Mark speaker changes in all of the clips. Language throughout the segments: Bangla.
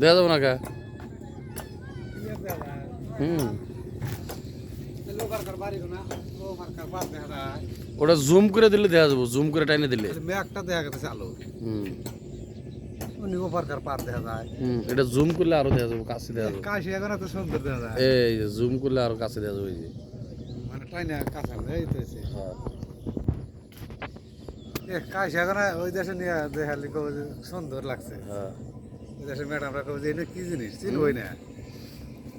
Speaker 1: দেখা যাব না কা? হুম। ওটা জুম করে দিলে দেখা যাব জুম করে টাইনে দিলে।
Speaker 2: ম্যাকটা দেখা গেছে চালু
Speaker 1: হুম এটা জুম করলে আরও দেখা যাব কাছে দেখা যাব।
Speaker 2: কাশি এখন এত সুন্দর দেখা যায়।
Speaker 1: এই জুম করলে আরও কাছে দেখা যাবে
Speaker 2: মানে টাইনা কাঁচা এই তো হয়েছে
Speaker 1: হ্যাঁ।
Speaker 2: এ কাশি এখন ওই দেশে নিয়ে দেখালি কবে সুন্দর লাগছে।
Speaker 1: হ্যাঁ।
Speaker 2: ওই ম্যাডামরা কবে যে এটা কি জিনিস চিনবই না।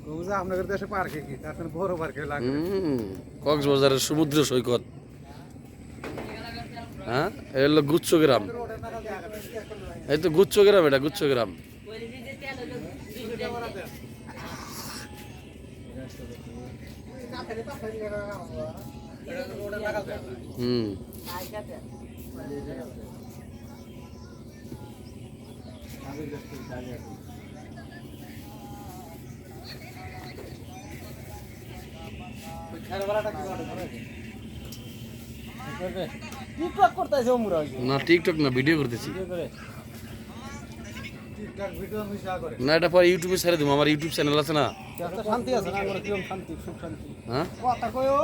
Speaker 2: কবে যে আপনাদের দেশে পার্কে কি? তার জন্য বড় পার্কে লাগে
Speaker 1: কক্সবাজারের সমুদ্র সৈকত। হ্যাঁ হলো গুচ্ছ গ্রাম। এই তো গুচ্ছ গ্রাম এটা গুচ্ছ গ্রাম। হুম। না টিকটক না ভিডিও করতেছি
Speaker 2: ঠিকঠাক ভিডিও মিশা করে
Speaker 1: না এটা পরে ইউটিউবে ছেড়ে দেবো আমার ইউটিউব চ্যানেল আছে না।
Speaker 3: শান্তি আছে না আমরা কিরম শান্তি সুখ শান্তি?
Speaker 1: হ্যাঁ?
Speaker 3: কথা কয়ও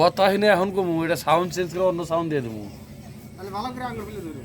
Speaker 1: কথা এখন কমু এটা সাউন্ড চেঞ্জ করে অন্য সাউন্ড দিয়ে দেবো।
Speaker 3: তাহলে ভালো করে আঙ্গুল ফেলে ধরো।